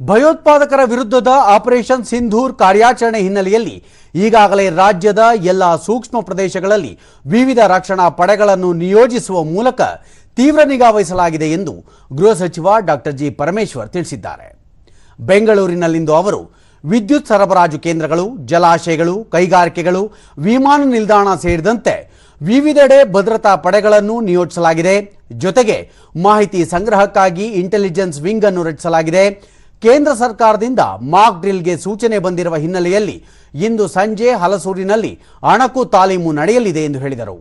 ಭಯೋತ್ಪಾದಕರ ವಿರುದ್ಧದ ಆಪರೇಷನ್ ಸಿಂಧೂರ್ ಕಾರ್ಯಾಚರಣೆ ಹಿನ್ನೆಲೆಯಲ್ಲಿ ಈಗಾಗಲೇ ರಾಜ್ಯದ ಎಲ್ಲ ಸೂಕ್ಷ್ಮ ಪ್ರದೇಶಗಳಲ್ಲಿ ವಿವಿಧ ರಕ್ಷಣಾ ಪಡೆಗಳನ್ನು ನಿಯೋಜಿಸುವ ಮೂಲಕ ತೀವ್ರ ನಿಗಾ ವಹಿಸಲಾಗಿದೆ ಎಂದು ಗೃಹ ಸಚಿವ ಡಾಕ್ಟರ್ ಜಿ ಪರಮೇಶ್ವರ್ ತಿಳಿಸಿದ್ದಾರೆ. ಬೆಂಗಳೂರಿನಲ್ಲಿಂದು ಅವರು ವಿದ್ಯುತ್ ಸರಬರಾಜು ಕೇಂದ್ರಗಳು, ಜಲಾಶಯಗಳು, ಕೈಗಾರಿಕೆಗಳು, ವಿಮಾನ ನಿಲ್ದಾಣ ಸೇರಿದಂತೆ ವಿವಿಧೆಡೆ ಭದ್ರತಾ ಪಡೆಗಳನ್ನು ನಿಯೋಜಿಸಲಾಗಿದೆ. ಜೊತೆಗೆ ಮಾಹಿತಿ ಸಂಗ್ರಹಕ್ಕಾಗಿ ಇಂಟೆಲಿಜೆನ್ಸ್ ವಿಂಗ್ ಅನ್ನು ರಚಿಸಲಾಗಿದೆ. ಕೇಂದ್ರ ಸರ್ಕಾರದಿಂದ ಮಾಕ್ ಡ್ರಿಲ್ಗೆ ಸೂಚನೆ ಬಂದಿರುವ ಹಿನ್ನೆಲೆಯಲ್ಲಿ ಇಂದು ಸಂಜೆ ಹಲಸೂರಿನಲ್ಲಿ ಅಣಕು ತಾಲೀಮು ನಡೆಯಲಿದೆ ಎಂದು ಹೇಳಿದರು.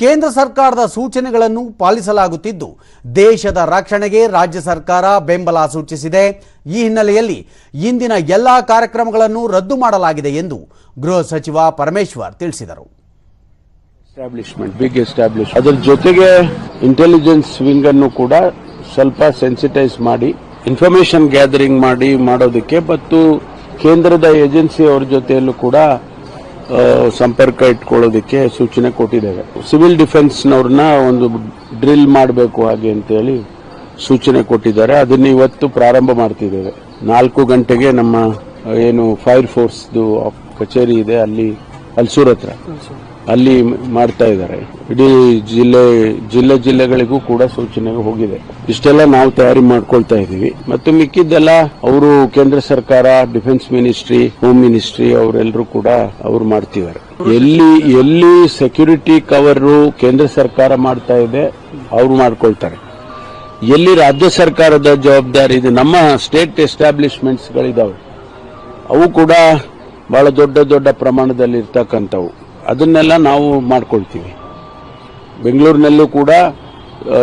ಕೇಂದ್ರ ಸರ್ಕಾರದ ಸೂಚನೆಗಳನ್ನು ಪಾಲಿಸಲಾಗುತ್ತಿದ್ದು, ದೇಶದ ರಕ್ಷಣೆಗೆ ರಾಜ್ಯ ಸರ್ಕಾರ ಬೆಂಬಲ ಸೂಚಿಸಿದೆ. ಈ ಹಿನ್ನೆಲೆಯಲ್ಲಿ ಇಂದಿನ ಎಲ್ಲಾ ಕಾರ್ಯಕ್ರಮಗಳನ್ನು ರದ್ದು ಮಾಡಲಾಗಿದೆ ಎಂದು ಗೃಹ ಸಚಿವ ಪರಮೇಶ್ವರ್ ತಿಳಿಸಿದರು. ಅದರ ಜೊತೆಗೆ ಇಂಟೆಲಿಜೆನ್ಸ್ ವಿಂಗ್ ಅನ್ನು ಕೂಡ ಸ್ವಲ್ಪ ಸೆನ್ಸಿಟೈಸ್ ಮಾಡಿ ಇನ್ಫಾರ್ಮೇಶನ್ ಗ್ಯಾದರಿಂಗ್ ಮಾಡಿ ಮಾಡೋದಕ್ಕೆ, ಮತ್ತು ಕೇಂದ್ರದ ಏಜೆನ್ಸಿ ಅವರ ಜೊತೆಯಲ್ಲೂ ಕೂಡ ಸಂಪರ್ಕ ಇಟ್ಕೊಳ್ಳೋದಕ್ಕೆ ಸೂಚನೆ ಕೊಟ್ಟಿದ್ದೇವೆ. ಸಿವಿಲ್ ಡಿಫೆನ್ಸ್ನವ್ರನ್ನ ಒಂದು ಡ್ರಿಲ್ ಮಾಡಬೇಕು ಹಾಗೆ ಅಂತೇಳಿ ಸೂಚನೆ ಕೊಟ್ಟಿದ್ದಾರೆ. ಅದನ್ನು ಇವತ್ತು ಪ್ರಾರಂಭ ಮಾಡ್ತಿದ್ದೇವೆ. ನಾಲ್ಕು ಗಂಟೆಗೆ ನಮ್ಮ ಏನು ಫೈರ್ ಫೋರ್ಸ್ದು ಕಚೇರಿ ಇದೆ ಅಲ್ಲಿ ಅಲ್ಸೂರ್ ಹತ್ರ ಅಲ್ಲಿ ಮಾಡ್ತಾ ಇದ್ದಾರೆ. ಇಡೀ ಜಿಲ್ಲೆ ಜಿಲ್ಲೆ ಜಿಲ್ಲೆಗಳಿಗೂ ಕೂಡ ಸೂಚನೆ ಹೋಗಿದೆ. ಇಷ್ಟೆಲ್ಲ ನಾವು ತಯಾರಿ ಮಾಡ್ಕೊಳ್ತಾ ಇದ್ದೀವಿ. ಮತ್ತು ಮಿಕ್ಕಿದ್ದೆಲ್ಲ ಅವರು ಕೇಂದ್ರ ಸರ್ಕಾರ, ಡಿಫೆನ್ಸ್ ಮಿನಿಸ್ಟ್ರಿ, ಹೋಮ್ ಮಿನಿಸ್ಟ್ರಿ ಅವರೆಲ್ಲರೂ ಕೂಡ ಅವರು ಮಾಡ್ತಿದ್ದಾರೆ. ಎಲ್ಲಿ ಎಲ್ಲಿ ಸೆಕ್ಯೂರಿಟಿ ಕವರ್ ಕೇಂದ್ರ ಸರ್ಕಾರ ಮಾಡ್ತಾ ಇದೆ, ಅವರು ಮಾಡ್ಕೊಳ್ತಾರೆ. ಎಲ್ಲಿ ರಾಜ್ಯ ಸರ್ಕಾರದ ಜವಾಬ್ದಾರಿ ಇದೆ, ನಮ್ಮ ಸ್ಟೇಟ್ ಎಸ್ಟಾಬ್ಲಿಷ್ಮೆಂಟ್ಸ್ಗಳಿದಾವೆ. ಅವು ಕೂಡ ಬಹಳ ದೊಡ್ಡ ದೊಡ್ಡ ಪ್ರಮಾಣದಲ್ಲಿ ಇರ್ತಕ್ಕಂಥವು ಅದನ್ನೆಲ್ಲ ನಾವು ಮಾಡ್ಕೊಳ್ತೀವಿ. ಬೆಂಗಳೂರಿನಲ್ಲೂ ಕೂಡ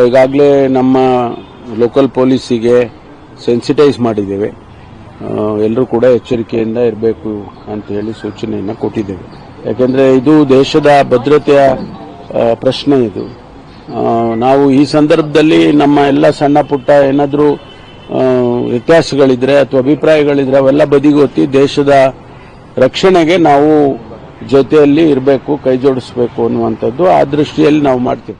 ಈಗಾಗಲೇ ನಮ್ಮ ಲೋಕಲ್ ಪೊಲೀಸಿಗೆ ಸೆನ್ಸಿಟೈಸ್ ಮಾಡಿದ್ದೇವೆ. ಎಲ್ಲರೂ ಕೂಡ ಎಚ್ಚರಿಕೆಯಿಂದ ಇರಬೇಕು ಅಂತ ಹೇಳಿ ಸೂಚನೆಯನ್ನು ಕೊಟ್ಟಿದ್ದೇವೆ. ಯಾಕೆಂದರೆ ಇದು ದೇಶದ ಭದ್ರತೆಯ ಪ್ರಶ್ನೆ ಇದು. ನಾವು ಈ ಸಂದರ್ಭದಲ್ಲಿ ನಮ್ಮ ಎಲ್ಲ ಸಣ್ಣ ಪುಟ್ಟ ಏನಾದರೂ ವ್ಯತ್ಯಾಸಗಳಿದ್ರೆ ಅಥವಾ ಅಭಿಪ್ರಾಯಗಳಿದ್ರೆ ಅವೆಲ್ಲ ಬದಿಗೊತ್ತಿ ದೇಶದ ರಕ್ಷಣೆಗೆ ನಾವು ಜೊತೆಯಲ್ಲಿ ಇರಬೇಕು ಕೈ ಜೋಡಿಸಬೇಕು ಅನ್ನುವಂಥದ್ದು ಆ ದೃಷ್ಟಿಯಲ್ಲಿ ನಾವು ಮಾಡ್ತೀವಿ.